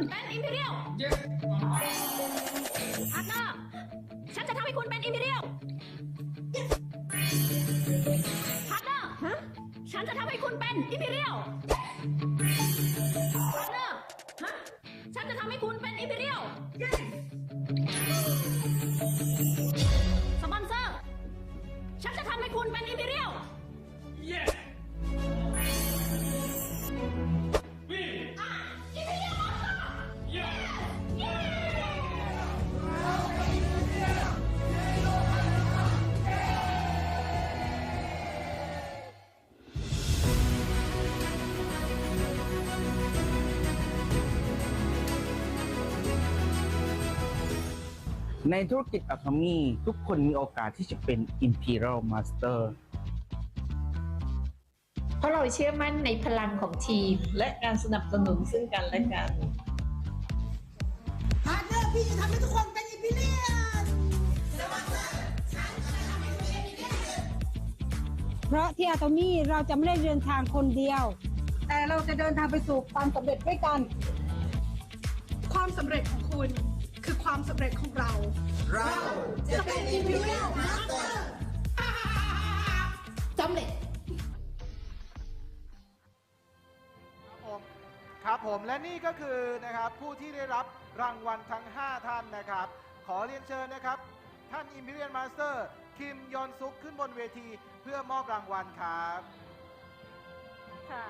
จะทำให้คุณเป็น Imperial ฮันเตอร์ฉันจะทำให้คุณเป็น Imperial ฮันเตอร์ฉันจะทำให้คุณเป็น Imperial ฮัน ในธุรกิจอัลคามีทุกคนมีโอกาสที่จะเป็น Imperial Master เพราะเราเชื่อมั่นในพลังของทีม และการสนับสนุนซึ่งกันและกันพาร์ทเนอร์พี่จะทำให้ทุกคนเป็นอิมพีเรียนเพราะที่อะโตมี่เราจะไม่ได้เดินทางคนเดียว แต่เราจะเดินทางไปสู่ความสำเร็จด้วยกัน ความสำเร็จของคุณ คือความสำเร็จของเรา เราจะเป็นอิมพีเรียลมาสเตอร์สำเร็จ ครับผมครับผมและนี่ก็คือนะครับผู้ที่ได้รับรางวัลทั้ง 5 ท่านนะครับ ขอเรียนเชิญนะครับ ท่าน Imperial Master คิมยอนซุกขึ้นบนเวทีเพื่อมอบรางวัลครับ ค่ะ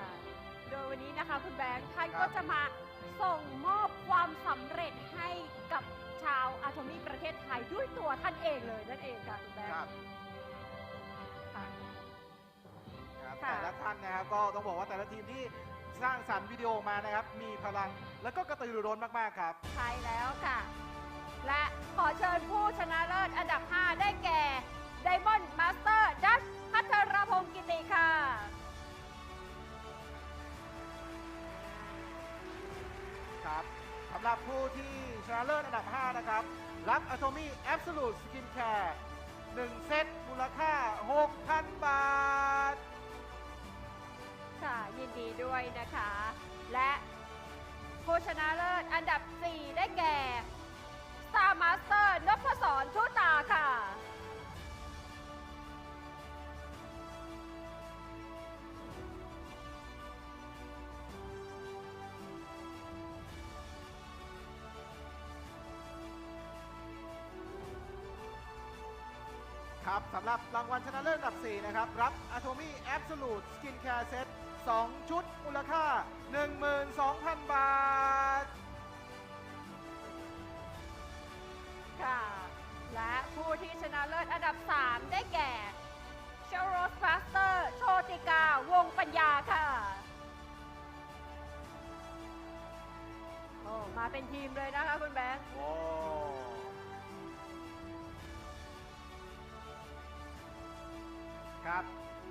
โดยวันนี้นะคะคุณแบงค์ท่านครัก็บจะมาส่งมอบความสำเร็จให้กับชาวอาโทมีประเทศไทยด้วยตัวท่านเองเลยนั่นเองค่ะคุณแบงคค์รับค่ะครับค่ะ แต่ละท่านนะครับก็ต้องบอกว่าแต่ละทีมที่สร้างสรรค์วิดีโอมานะครับ มีพลังแล้วก็กระตือรือร้นมากๆครับ ใช่แล้วค่ะ และขอเชิญผู้ชนะเลิศอันดับ 5 ได้แก่ Diamond Master ดัชพัทรพงศ์กิติค่ะำหรับผู้ที่ชนะเลิศอันดับ 5 นะครับ รับอ t o m y Absolute Skin Care 1 เซตมูลค่า 6,000 บาท ค่ะ ยินดีด้วยนะคะ และผู้ชนะเลิศอันดับ 4 ได้แก่ ครับสำหรับรางวัลชนะเลิศอันดับ 4 นะครับ รับ Atomy Absolute Skin Care Set 2 ชุดมูลค่า 12,000 บาท ค่ะ และผู้ที่ชนะเลิศอันดับ 3 ได้แก่เชลโรสฟาสเตอร์ โชติกา วงปัญญาค่ะ โอ้ มาเป็นทีมเลยนะคะคุณแบงค์ โอ้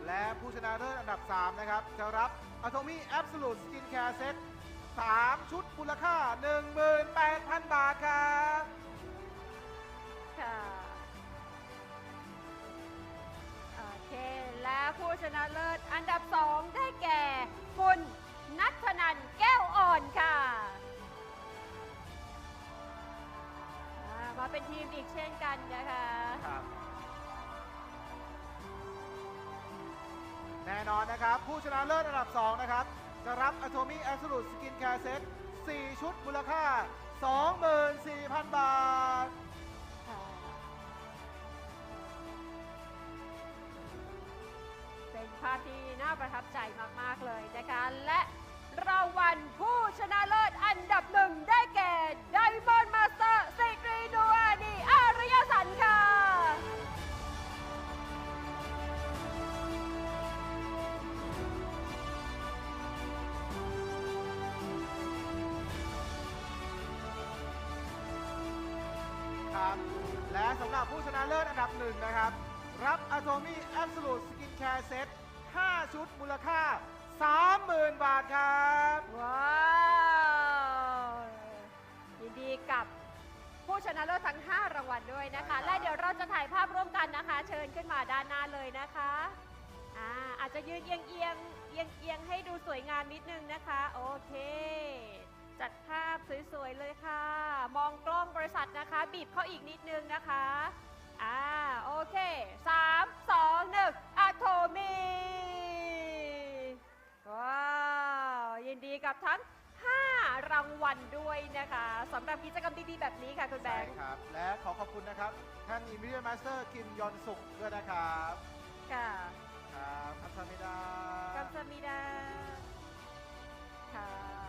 และผู้ชนะเลิศอันดับ 3 นะครับ จะรับ Atomy Absolute Skin Care Set 3 ชุดมูลค่า 18,000 บาทครับค่ะโอเค และผู้ชนะเลิศอันดับ 2 ได้แก่ คุณนัทธนันแก้วอ่อนค่ะอ่ามาเป็นทีมอีกเช่นกันนะคะ ครับ น่นอนนะครับ ผู้ชนะเลิศอันดับ 2 นะครับ จะรับ Atomy Absolute Skin Care Set 4 ชุดมูลค่า 24,000 บาทเป็นภาพที่น่าประทับใจมาก ๆ เลยนะคะและ สำหรับผู้ชนะเลิศอันดับหนึ่งนะครับ รับ Atomy Absolute Skin Care Set 5 ชุดมูลค่า 30,000 บาทครับ ว้าวยินดีกับผู้ชนะเลิศทั้ง 5 รางวัลด้วยนะคะ และเดี๋ยวเราจะถ่ายภาพร่วมกันนะคะ เชิญขึ้นมาด้านหน้าเลยนะคะอ่าอาจจะยืนเอียงเอียงเอียงเอียงๆให้ดูสวยงามนิดนึงนะคะ โอเค จัดภาพสวย ๆ เลยค่ะ มองกล้องบริษัทนะคะ บีบเข้าอีกนิดนึงนะคะ อ่า โอเค 3 2 1อะโทมีว้าว ยินดีกับทั้ง 5 รางวัลด้วยนะคะสำหรับกิจกรรมดี ๆ แบบนี้ค่ะ คุณแบใช่งค์ ครับ และขอขอบคุณนะครับท่านอิมพีเรียลมาสเตอร์คิมยอนสุกด้วยนะครับค่ะครับอัศมิดา กัมซามิดาค่ะ